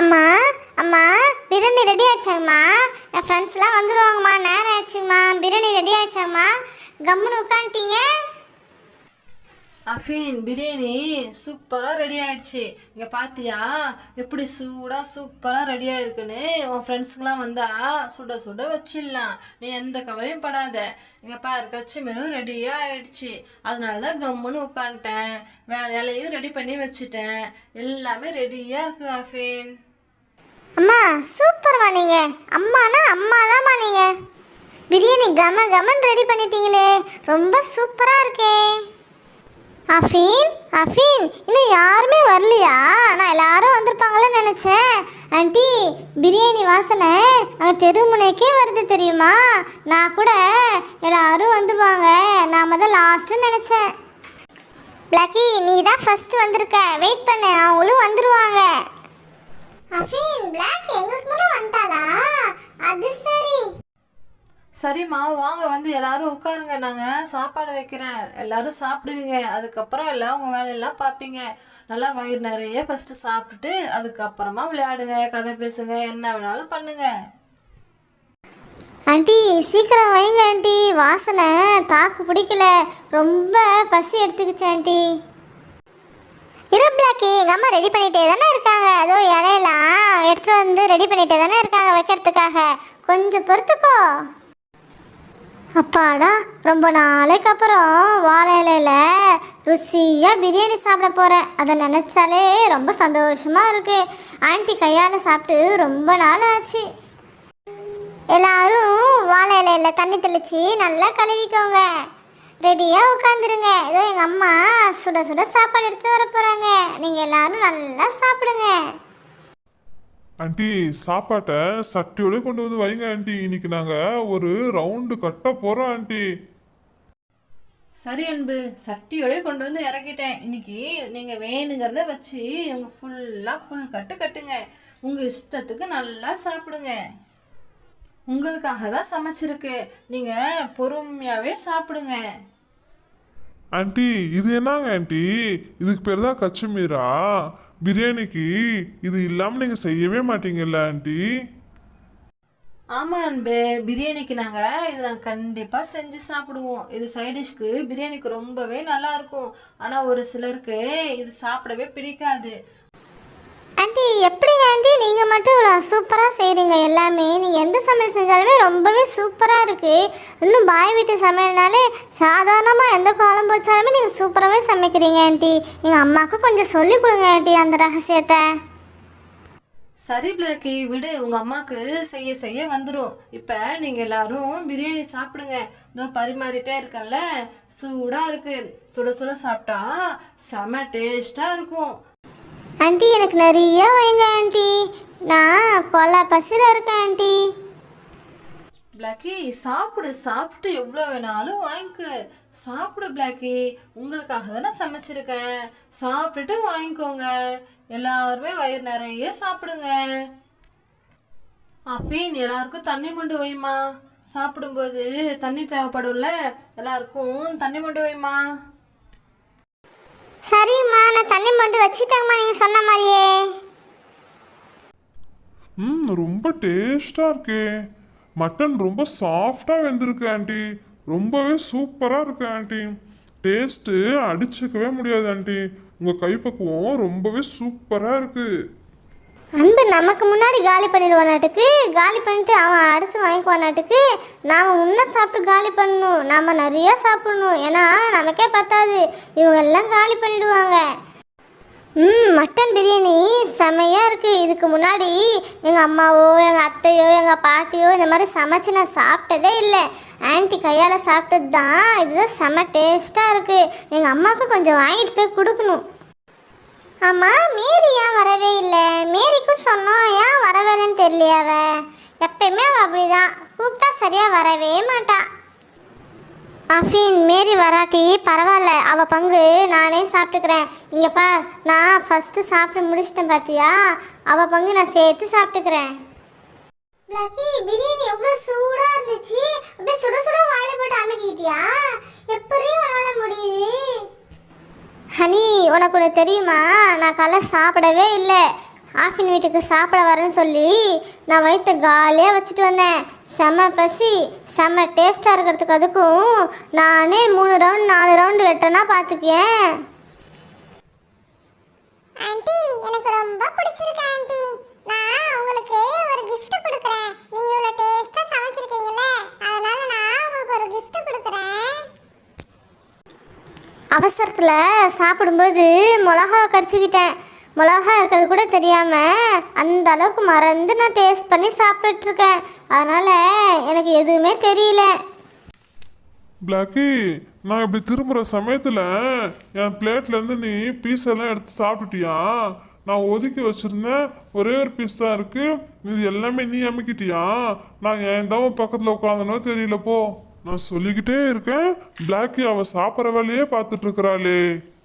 அம்மா அம்மா பிரியாணி ரெடி ஆயிடுச்சாங்கம்மா? என் ஃப்ரெண்ட்ஸ்லாம் வந்துடுவாங்கம்மா நேரம் ஆயிடுச்சுங்கம்மா. பிரியாணி ரெடி ஆயிடுச்சாங்கம்மா. கம்முன்னு உட்காந்துட்டீங்க. அஃபீன் பிரியாணி சூப்பராக ரெடி ஆயிடுச்சு. இங்கே பார்த்தியா எப்படி சூடாக சூப்பராக ரெடியாக ஆயிருக்குன்னு உன் ஃப்ரெண்ட்ஸுக்கெலாம் வந்தால் சுட சுட வச்சிடலாம். நீ எந்த கவலையும் படாத. இங்கே பாரு கச்சிமீரும் ரெடியாக ஆயிடுச்சு. அதனால தான் கம்முன்னு உட்காந்துட்டேன். வேலையும் ரெடி பண்ணி வச்சுட்டேன். எல்லாமே ரெடியாக இருக்குது அஃபீன். அம்மா சூப்பர்மா நீங்க. அம்மானா அம்மா தான்மா நீங்க. பிரியாணி கம கமன் ரெடி பண்ணிட்டீங்களே. ரொம்ப சூப்பரா இருக்கே. அஃபீன் அஃபீன். இன்னும் யாருமே வரலையா? நான் எல்லாரும் வந்திருப்பாங்களேன்னு நினச்சேன். ஆண்டி பிரியாணி வாசனை அங்கே தெருமுனைக்கே வருது தெரியுமா? நான் கூட எல்லாரும் வந்துருவாங்க. நாம தான் லாஸ்ட்டு நினச்சேன். பிளாக்கி நீ தான் ஃபஸ்ட்டு வந்திருக்க. வெயிட் பண்ணு அவங்களும் வந்துருவாங்க. அஃபீன் பிளாக் எங்களுக்கு முன்ன வந்துட்டாளா? அது சரி. சரிம்மா வாங்க வந்து எல்லாரும் உட்காருங்க. நாங்கள் சாப்பாடு வைக்கிறேன். எல்லாரும் சாப்பிடுவீங்க. அதுக்கப்புறம் எல்லாம் உங்கள் வேலையெல்லாம் பார்ப்பீங்க. நல்லா வயிறு நிறைய ஃபஸ்ட்டு சாப்பிட்டுட்டு அதுக்கப்புறமா விளையாடுங்க கதை பேசுங்க என்ன வேணாலும் பண்ணுங்க. ஆண்டி சீக்கிரம் வைங்க ஆண்டி. வாசனை தாக்கு பிடிக்கல. ரொம்ப பசி எடுத்துக்கிச்சு ஆண்டி. இரு எங்கள் அம்மா ரெடி பண்ணிகிட்டே தானே இருக்காங்க. அதோ இலையெல்லாம் எடுத்துகிட்டு வந்து ரெடி பண்ணிகிட்டே தானே இருக்காங்க வைக்கிறதுக்காக. கொஞ்சம் பொறுத்துக்கோ. அப்பாடா ரொம்ப நாளைக்கு அப்புறம் வாழை இலையில ருசியாக பிரியாணி சாப்பிட போகிறேன் அதை நினச்சாலே ரொம்ப சந்தோஷமாக இருக்குது ஆண்டி கையால் சாப்பிட்டு ரொம்ப நாள் ஆச்சு. எல்லாரும் வாழை இலையில தண்ணி தெளித்து நல்லா கழுவிக்கோங்க. ரெடியாக உட்காந்துருங்க ஏதோ எங்கள் அம்மா சுட சுட சாப்பாடு எடுத்து வர போகிறாங்க நீங்கள் எல்லாரும் நல்லா சாப்பிடுங்க. ஆண்டி சாப்பாட்டை சட்டியோட கொண்டு வந்து வைங்க ஆண்டி. இன்னைக்கு நாங்க ஒரு ரவுண்டு கட்ட போறோம் ஆண்டி. சரி அன்பு. சட்டியோடய கொண்டு வந்து இறக்கிட்டேன். இன்னைக்கு நீங்கள் வேணுங்கிறத வச்சு உங்கள் ஃபுல்லாக ஃபுல் கட்டு கட்டுங்க. உங்கள் இஷ்டத்துக்கு நல்லா சாப்பிடுங்க. உங்களுக்காக தான் சமைச்சிருக்கு. நீங்கள் பொறுமையாகவே சாப்பிடுங்க. ஆண்டி இது என்னங்க ஆண்டி? இதுக்கு பேர் தான் கச்சுமீரா? பிரியாணிக்கு இது இல்லாம நீங்க செய்யவே மாட்டீங்கல்ல ஆண்டி? ஆமாம் அன்பு பிரியாணிக்கு நாங்கள் இதை நாங்கள் கண்டிப்பாக செஞ்சு சாப்பிடுவோம். இது சைடிஷ்க்கு பிரியாணிக்கு ரொம்பவே நல்லா இருக்கும். ஆனால் ஒரு சிலருக்கு இது சாப்பிடவே பிடிக்காது. ஆண்டி எப்படிங்க ஆண்டி? நீங்கள் மட்டும் இவ்வளோ சூப்பராக செய்கிறீங்க எல்லாமே. நீங்கள் எந்த சமையல் செஞ்சாலுமே ரொம்பவே சூப்பராக இருக்குது இன்னும் பாய் வீட்டு சமையல்னாலே சாதாரணமாக எந்த குழம்பு வச்சாலுமே நீங்கள் சூப்பராகவே சமைக்கிறீங்க ஆண்டி. எங்கள் அம்மாவுக்கு கொஞ்சம் சொல்லிக் கொடுங்க ஆண்டி அந்த ரகசியத்தை. சரி பிளாக்கி விடு. உங்கள் அம்மாவுக்கு செய்ய செய்ய வந்துடும் இப்போ நீங்கள் எல்லாரும் பிரியாணி சாப்பிடுங்க. இதோ பரிமாறிட்டே இருக்கல சூடாக இருக்கு. சுட சுட சாப்பிட்டா செம டேஸ்ட்டாக இருக்கும். ஆண்டி எனக்கு நிறைய வைங்க ஆண்டி. நான் கொலை பசியில் இருக்கேன் ஆண்டி. பிளாக்கி சாப்பிடு சாப்பிட்டு எவ்வளோ வேணாலும் வாங்கிக்க. சாப்பிடு பிளாக்கி. உங்களுக்காக தானே சமைச்சிருக்கேன். சாப்பிட்டுட்டு வாங்கிக்கோங்க. எல்லாருமே வயிறு நிறைய சாப்பிடுங்க. அப்பீன் எல்லாருக்கும் தண்ணி மொண்டு வைமா சாப்பிடும்போது தண்ணி தேவைப்படும்ல? எல்லாருக்கும் தண்ணி மொண்டு வைமா சரிம்மா நான் தண்ணி மட்டும் வச்சுட்டேங்கம்மா நீங்கள் சொன்ன மாதிரியே. ம் ரொம்ப டேஸ்டா இருக்கே. மட்டன் ரொம்ப சாஃப்டா வெந்திருக்கு ஆண்டி. ரொம்பவே சூப்பரா இருக்கு ஆண்டி. டேஸ்ட்டு அடிச்சுக்கவே முடியாது ஆண்டி. உங்க கைப்பக்குவம் ரொம்பவே சூப்பரா இருக்கு. அன்பு நமக்கு முன்னாடி காலி பண்ணிடுவானாட்டுக்கு காலி பண்ணிட்டு அவன் அடுத்து வாங்கிக்குவானாட்டுக்கு நாம் முன்ன சாப்பிட்டு காலி பண்ணணும். நாம் நிறைய சாப்பிடணும். ஏன்னா நமக்கே பத்தாது. இவங்க எல்லாம் காலி பண்ணிடுவாங்க. ம் மட்டன் பிரியாணி. செமையாக இருக்குது இதுக்கு முன்னாடி எங்கள் அம்மாவோ எங்கள் அத்தையோ எங்கள் பாட்டியோ இந்த மாதிரி சமைச்சு நான் சாப்பிட்டதே இல்லை. ஆன்ட்டி கையால் சாப்பிட்டது தான். இதுதான் செம டேஸ்ட்டாக இருக்குது எங்கள் அம்மாவுக்கு கொஞ்சம் வாங்கிட்டு போய் கொடுக்கணும். ஆமாம் மேரி ஏன் வரவே இல்லை? மேரிக்கும் சொன்னோம். ஏன் வரவே இல்லைன்னு எப்பயுமே அவள் அப்படி தான் அப்படிதான். கூப்பிட்டா சரியாக வரவே மாட்டாள் அஃபீன் மேரி வராட்டி பரவாயில்ல. அவ பங்கு நானே சாப்பிட்டுக்கிறேன். இங்க பார் நான் ஃபர்ஸ்ட் சாப்பிட்டு முடிச்சிட்டேன் பாத்தியா? அவ பங்கு நான் சேர்த்து சாப்பிட்டுக்கிறேன். பிளாக்கி பிரியாணி எவ்வளவு சூடா இருந்துச்சு? அப்படியே சுட சுட வாயில போட்டு அமுக்கிட்டியா? எப்படி உன்னால முடியுது? ஹனி உனக்கு ஒன்று தெரியுமா? நான் காலைல சாப்பிடவே இல்லை. ஆஃபின் வீட்டுக்கு சாப்பிட வரேன்னு சொல்லி நான் வயிற்ற காலியாக வச்சுட்டு வந்தேன். செம பசி செம டேஸ்ட்டாக இருக்கிறதுக்கு அதுக்கும் நானே மூணு ரவுண்ட் நாலு ரவுண்டு வெட்டனா பார்த்துக்கேன் ஆண்டி எனக்கு ரொம்ப பிடிச்சிருக்கு ஆண்டி நான் உங்களுக்கு ஒரு gift கொடுக்குறேன். நீங்க இவ்வளவு டேஸ்டா சமைச்சிருக்கீங்கல்ல அதனால நான் உங்களுக்கு ஒரு gift கொடுக்குறேன். அவசரத்தில் சாப்பிடும்போது மிளகா கடிச்சிக்கிட்டேன். மிளகா இருக்கிறது கூட தெரியாமல் அந்த அளவுக்கு மறந்து நான் டேஸ்ட் பண்ணி சாப்பிட்டுட்ருக்கேன் அதனால் எனக்கு எதுவுமே தெரியல. பிளாக்கி நான் இப்படி திரும்புகிற சமயத்தில் என் பிளேட்லேருந்து நீ பீஸ் எல்லாம் எடுத்து சாப்பிட்டுட்டியா? நான் ஒதுக்கி வச்சுருந்தேன் ஒரே ஒரு பீஸ் தான் இருக்குது இது எல்லாமே நீ அமுக்கிட்டியா? நான் ஏன் தான் பக்கத்தில் உட்காந்தனோ தெரியல போ. நான் சொல்லிக்கிட்டே இருக்கேன். பிளாக்கி அவள் சாப்பிட்ற வேலையே பார்த்துட்ருக்குறாளே